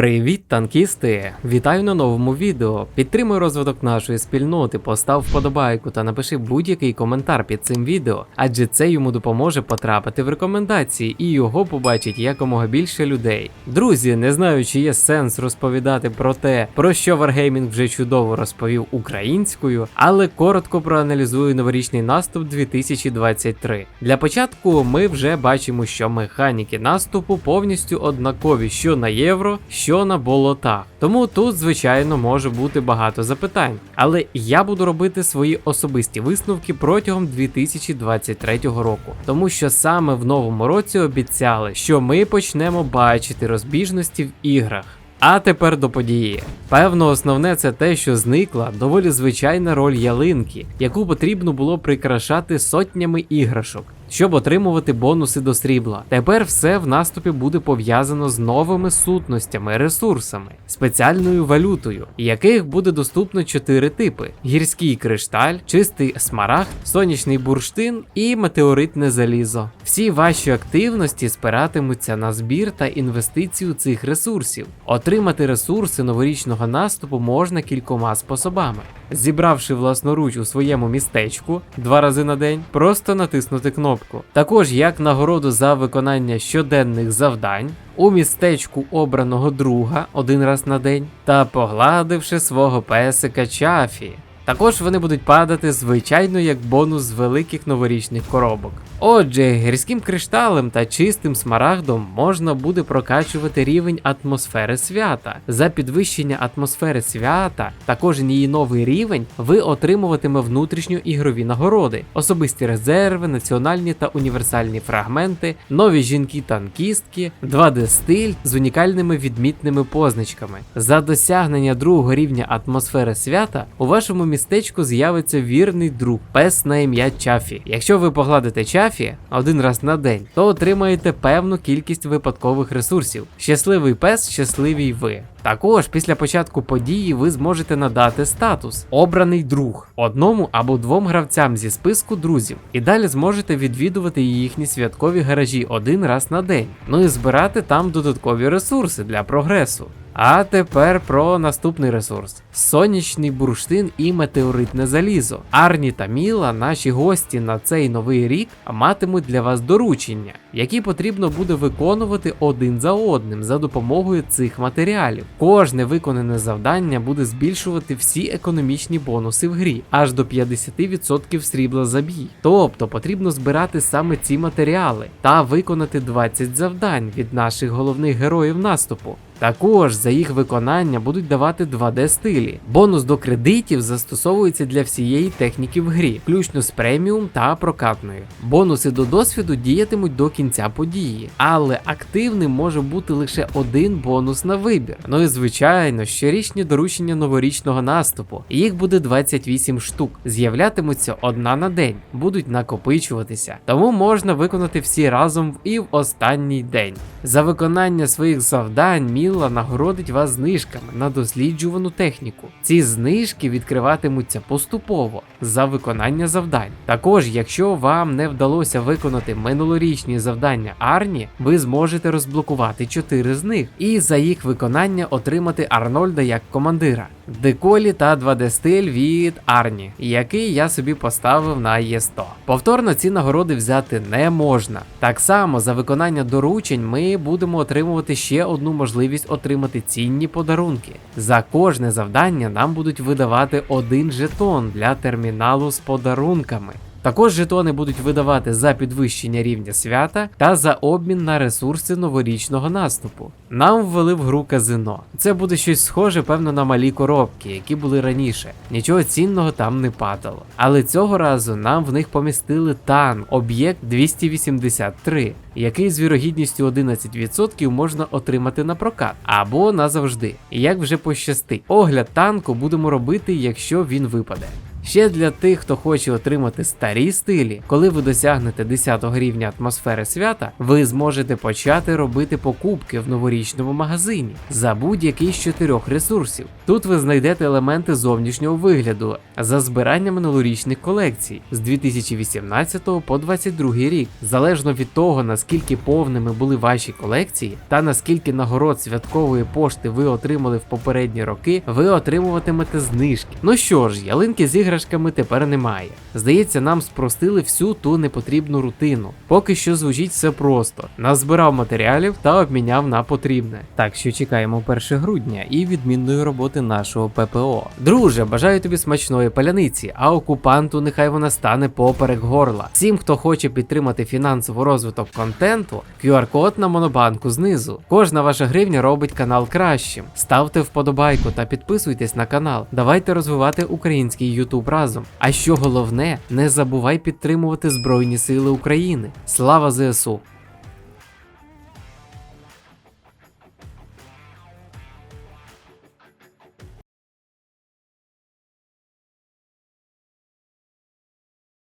Привіт, танкісти! Вітаю на новому відео. Підтримуй розвиток нашої спільноти, постав вподобайку та напиши будь-який коментар під цим відео, адже це йому допоможе потрапити в рекомендації і його побачить якомога більше людей. Друзі, не знаю, чи є сенс розповідати про те, про що Wargaming вже чудово розповів українською, але коротко проаналізую новорічний наступ 2023. Для початку ми вже бачимо, що механіки наступу повністю однакові, що на євро що на болотах. Тому тут, звичайно, може бути багато запитань. Але я буду робити свої особисті висновки протягом 2023 року, тому що саме в новому році обіцяли, що ми почнемо бачити розбіжності в іграх. А тепер до події. Певно, основне це те, що зникла доволі звичайна роль ялинки, яку потрібно було прикрашати сотнями іграшок. Щоб отримувати бонуси до срібла. Тепер все в наступі буде пов'язано з новими сутностями, ресурсами, спеціальною валютою, яких буде доступно чотири типи: гірський кришталь, чистий смарагд, сонячний бурштин і метеоритне залізо. Всі ваші активності спиратимуться на збір та інвестицію цих ресурсів. Отримати ресурси новорічного наступу можна кількома способами. Зібравши власноруч у своєму містечку два рази на день, просто натиснути кнопку. Також як нагороду за виконання щоденних завдань у містечку обраного друга один раз на день та погладивши свого песика Чафі. Також вони будуть падати звичайно як бонус з великих новорічних коробок. Отже, гірським кришталем та чистим смарагдом можна буде прокачувати рівень атмосфери свята. За підвищення атмосфери свята та кожен її новий рівень ви отримуватиме внутрішньоігрові нагороди, особисті резерви, національні та універсальні фрагменти, нові жінки-танкістки, 2D-стиль з унікальними відмітними позначками. За досягнення другого рівня атмосфери свята у вашому містечку з'явиться вірний друг, пес на ім'я Чафі. Якщо ви погладите Чафі один раз на день, то отримаєте певну кількість випадкових ресурсів. Щасливий пес, щасливий ви. Також після початку події ви зможете надати статус обраний друг одному або двом гравцям зі списку друзів, і далі зможете відвідувати їхні святкові гаражі один раз на день, ну і збирати там додаткові ресурси для прогресу. А тепер про наступний ресурс: сонячний бурштин і метеоритне залізо. Арні та Міла, наші гості на цей новий рік, матимуть для вас доручення, які потрібно буде виконувати один за одним за допомогою цих матеріалів. Кожне виконане завдання буде збільшувати всі економічні бонуси в грі, аж до 50% срібла за бій. Тобто потрібно збирати саме ці матеріали та виконати 20 завдань від наших головних героїв наступу. Також за їх виконання будуть давати 2D стилі. Бонус до кредитів застосовується для всієї техніки в грі, включно з преміум та прокатною. Бонуси до досвіду діятимуть до кінця події, але активним може бути лише один бонус на вибір. Ну і звичайно, щорічні доручення новорічного наступу. Їх буде 28 штук. З'являтимуться одна на день, будуть накопичуватися. Тому можна виконати всі разом і в останній день. За виконання своїх завдань Міла нагородить вас знижками на досліджувану техніку. Ці знижки відкриватимуться поступово за виконання завдань. Також, якщо вам не вдалося виконати минулорічні завдання Арні, ви зможете розблокувати 4 з них і за їх виконання отримати Арнольда як командира. Деколі та 2D стиль від Арні, який я собі поставив на Є100. Повторно ці нагороди взяти не можна. Так само за виконання доручень ми будемо отримувати ще одну можливість отримати цінні подарунки. За кожне завдання нам будуть видавати один жетон для терміналу з подарунками. Також жетони будуть видавати за підвищення рівня свята та за обмін на ресурси новорічного наступу. Нам ввели в гру казино. Це буде щось схоже, певно, на малі коробки, які були раніше. Нічого цінного там не падало. Але цього разу нам в них помістили танк, об'єкт 283, який з вірогідністю 11% можна отримати на прокат або назавжди. Як вже пощастить. Огляд танку будемо робити, якщо він випаде. Ще для тих, хто хоче отримати старі стилі, коли ви досягнете 10 рівня атмосфери свята, ви зможете почати робити покупки в новорічному магазині за будь-який з чотирьох ресурсів. Тут ви знайдете елементи зовнішнього вигляду за збиранням минулорічних колекцій з 2018 по 2022 рік, залежно від того наскільки повними були ваші колекції та наскільки нагород святкової пошти ви отримали в попередні роки, ви отримуватимете знижки. Ну що ж, ялинки з тепер немає. Здається, нам спростили всю ту непотрібну рутину. Поки що звучить все просто: назбирав матеріалів та обміняв на потрібне. Так що чекаємо 1 грудня і відмінної роботи нашого ППО. Друже, бажаю тобі смачної паляниці, а окупанту нехай вона стане поперек горла. Всім, хто хоче підтримати фінансовий розвиток контенту, QR-код на монобанку знизу. Кожна ваша гривня робить канал кращим. Ставте вподобайку та підписуйтесь на канал. Давайте розвивати український YouTube разом. А що головне, не забувай підтримувати Збройні Сили України. Слава ЗСУ!